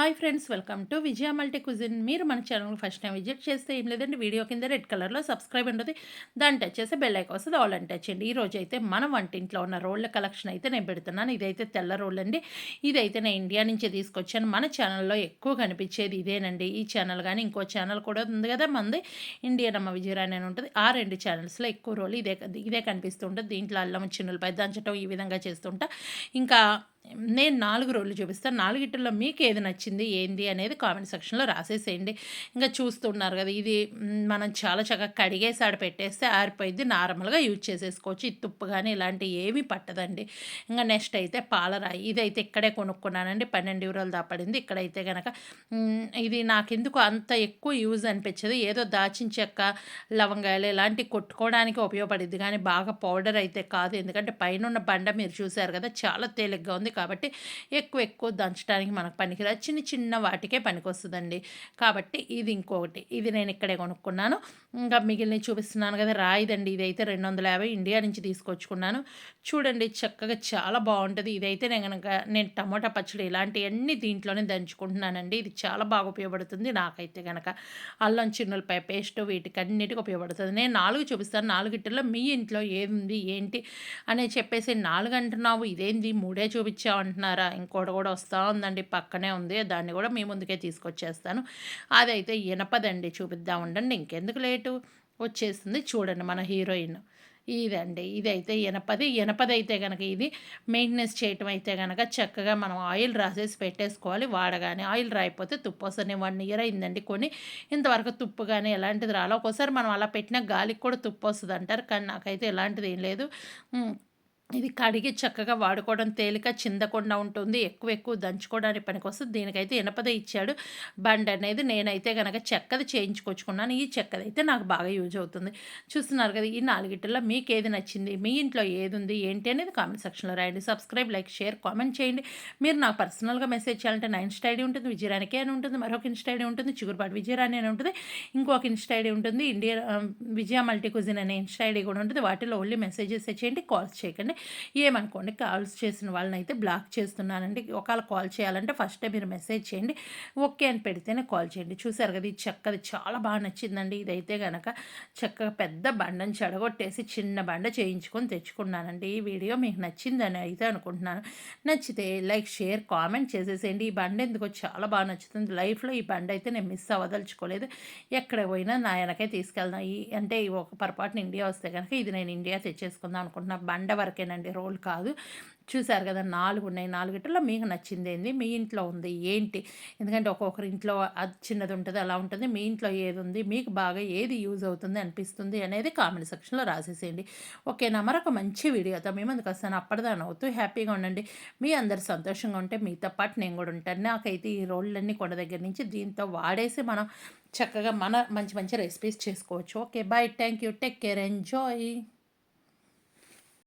Hi friends welcome to Vijaya multi cuisine మీరు మన channel first time visit చేస్తే ఏం లేదండి వీడియో కింద రెడ్ కలర్లో సబ్స్క్రైబ్ ఉంటుంది. దాన్ని టచ్ చేస్తే బెల్ ఐకాన్ వస్తుంది ఆల్ అని టచ్ చేయండి. ఈ రోజు అయితే మన వంటింట్లో ఉన్న రోళ్ళ కలెక్షన్ అయితే నేను పెడుతున్నాను. ఇదైతే తెల్ల రోల్ అండి ఇదైతే నేను ఇండియా నుంచే తీసుకొచ్చాను. మన ఛానల్లో ఎక్కువ కనిపించేది ఇదేనండి. ఈ ఛానల్ కానీ ఇంకో ఛానల్ కూడా ఉంది కదా మంది. ఇండియన్ అమ్మ విజయరాణి అని ఉంటుంది. ఆ రెండు ఛానల్స్లో ఎక్కువ రోల్ ఇదే ఇదే కనిపిస్తుంటుంది దీంట్లో అల్లం చిన్నులపై దంచడం ఈ విధంగా చేస్తుంటా ఇంకా నేను నాలుగు రోజులు చూపిస్తాను. నాలుగిట్లో మీకు ఏది నచ్చింది ఏంది అనేది కామెంట్ సెక్షన్లో రాసేసేయండి. ఇంకా చూస్తున్నారు కదా ఇది మనం చాలా చక్కగా కడిగేసి ఆడ పెట్టేస్తే ఆరిపోయింది. నార్మల్గా యూజ్ చేసేసుకోవచ్చు. ఇది తుప్పు కానీ ఇలాంటివి ఏమీ పట్టదండి. ఇంకా నెక్స్ట్ అయితే పాలరాయి. ఇదైతే ఇక్కడే కొనుక్కున్నానండి. పన్నెండు యూరోలు దాపడింది. ఇక్కడైతే కనుక ఇది నాకెందుకు అంత ఎక్కువ యూజ్ అనిపించదు. ఏదో దాచిన చెక్క లవంగాయలు ఇలాంటివి కొట్టుకోవడానికి ఉపయోగపడింది కానీ బాగా పౌడర్ అయితే కాదు. ఎందుకంటే పైన ఉన్న బండ మీరు చూసారు కదా చాలా తేలిగ్గా ఉంది. కాబట్టి ఎక్కువ ఎక్కువ దంచడానికి మనకు పనికిరాదు. చిన్న చిన్న వాటికే పనికొస్తుందండి. కాబట్టి ఇది ఇంకొకటి. ఇది నేను ఇక్కడే కొనుక్కున్నాను. ఇంకా మిగిలిన చూపిస్తున్నాను కదా రాయిదండి. ఇదైతే రెండు వందల యాభై ఇండియా నుంచి తీసుకొచ్చుకున్నాను. చూడండి చక్కగా చాలా బాగుంటుంది. ఇదైతే నేను కనుక నేను టమాటా పచ్చడి ఇలాంటివన్నీ దీంట్లోనే దంచుకుంటున్నానండి. ఇది చాలా బాగా ఉపయోగపడుతుంది. నాకైతే కనుక అల్లం చిన్నులపై పేస్ట్ వీటికన్నిటికీ ఉపయోగపడుతుంది. నేను నాలుగు చూపిస్తాను. నాలుగిట్లో మీ ఇంట్లో ఏముంది ఏంటి అని చెప్పేసి నాలుగు అంటున్నావు. ఇదేంది? మూడే చూపించి అంటున్నారా ఇంకోటి కూడా వస్తూ ఉందండి పక్కనే ఉంది దాన్ని కూడా మీ ముందుకే తీసుకొచ్చేస్తాను. అదైతే ఇనపదండి చూపిద్దాం ఉండండి ఇంకెందుకు లేటు? వచ్చేస్తుంది చూడండి మన హీరోయిన్. ఇదండి ఇదైతే ఎనపది ఎనపది అయితే కనుక ఇది మెయింటెనెన్స్ చేయటం అయితే కనుక చక్కగా మనం ఆయిల్ రాసేసి పెట్టేసుకోవాలి వాడగానే ఆయిల్ రాయిపోతే తుప్పు వస్తుంది. వన్ ఇయర్ అయిందండి కొని ఇంతవరకు తుప్పు కానీ ఎలాంటిది రాలో. ఒకసారి మనం అలా పెట్టిన గాలికి కూడా తుప్పు వస్తుంది అంటారు కానీ నాకైతే ఎలాంటిది ఏం లేదు. ఇది కడిగి చక్కగా వాడుకోవడం తేలిక చిందకుండా ఉంటుంది. ఎక్కువ ఎక్కువ దంచుకోవడానికి పనికొస్తుంది దీనికైతే ఇనపద ఇచ్చాడు. బండ్ అనేది నేనైతే కనుక చెక్కది చేయించుకొచ్చుకున్నాను. ఈ చెక్కది అయితే నాకు బాగా యూజ్ అవుతుంది. చూస్తున్నారు కదా ఈ నాలుగిటిలో మీకు ఏది నచ్చింది? మీ ఇంట్లో ఏది ఉంది? ఏంటి అనేది కామెంట్ సెక్షన్లో రాయండి. సబ్స్క్రైబ్ లైక్ షేర్ కామెంట్ చేయండి. మీరు నాకు పర్సనల్గా మెసేజ్ చేయాలంటే నా ఇన్స్టా ఐడి ఉంటుంది విజయరానికి అని ఉంటుంది మరొక ఇన్స్టా ఐడి ఉంటుంది చిగురుపాటి విజయరాణి అని ఉంటుంది ఇంకొక ఇన్స్టా ఐడి ఉంటుంది ఇండియా విజయ మల్టీ కుజిన్ అనే ఇన్స్టా ఐడి కూడా ఉంటుంది. వాటిలో ఓన్లీ మెసేజెస్ చేయండి కాల్స్ చేయకండి. ఏమనుకోండి కాల్స్ చేసిన వాళ్ళని అయితే బ్లాక్ చేస్తున్నానండి. ఒకవేళ కాల్ చేయాలంటే ఫస్టే మీరు మెసేజ్ చేయండి. ఓకే అని పెడితేనే కాల్ చేయండి. చూసారు కదా ఈ చెక్కది చాలా బాగా నచ్చిందండి. ఇదైతే కనుక చక్కగా పెద్ద బండని చెడగొట్టేసి చిన్న బండ చేయించుకొని తెచ్చుకున్నానండి. ఈ వీడియో మీకు నచ్చిందని అయితే అనుకుంటున్నాను. నచ్చితే లైక్ షేర్ కామెంట్ చేసేసేయండి. ఈ బండ ఎందుకో చాలా బాగా నచ్చుతుంది. లైఫ్లో ఈ బండ అయితే నేను మిస్ అవ్వదలుచుకోలేదు. ఎక్కడ పోయినా నా వెనకే తీసుకెళ్దాం. ఈ అంటే ఒక పొరపాటున ఇండియా వస్తే కనుక ఇది నేను ఇండియా తెచ్చేసుకుందాం అనుకుంటున్నా. బండ అంతేనండి రోల్ కాదు. చూశారు కదా నాలుగు ఉన్నాయి. నాలుగిట్లో మీకు నచ్చింది ఏంది? మీ ఇంట్లో ఉంది. ఏంటి? ఎందుకంటే ఒక్కొక్కరి ఇంట్లో అది చిన్నది ఉంటుంది అలా ఉంటుంది. మీ ఇంట్లో ఏది ఉంది? మీకు బాగా ఏది యూజ్ అవుతుంది అనిపిస్తుంది అనేది కామెంట్ సెక్షన్లో రాసేసేయండి. ఓకేనా? మరొక మంచి వీడియోతో మేము ముందుకు వస్తాను. అప్పటిదాని అవుతూ హ్యాపీగా ఉండండి. మీ అందరు సంతోషంగా ఉంటే మీతో పాటు నేను కూడా ఉంటాను. నాకైతే ఈ రోళ్ళన్నీ కొండ దగ్గర నుంచి దీంతో వాడేసి మనం చక్కగా మన మంచి మంచి రెసిపీస్ చేసుకోవచ్చు. Okay bye. Thank you. Take care. Enjoy.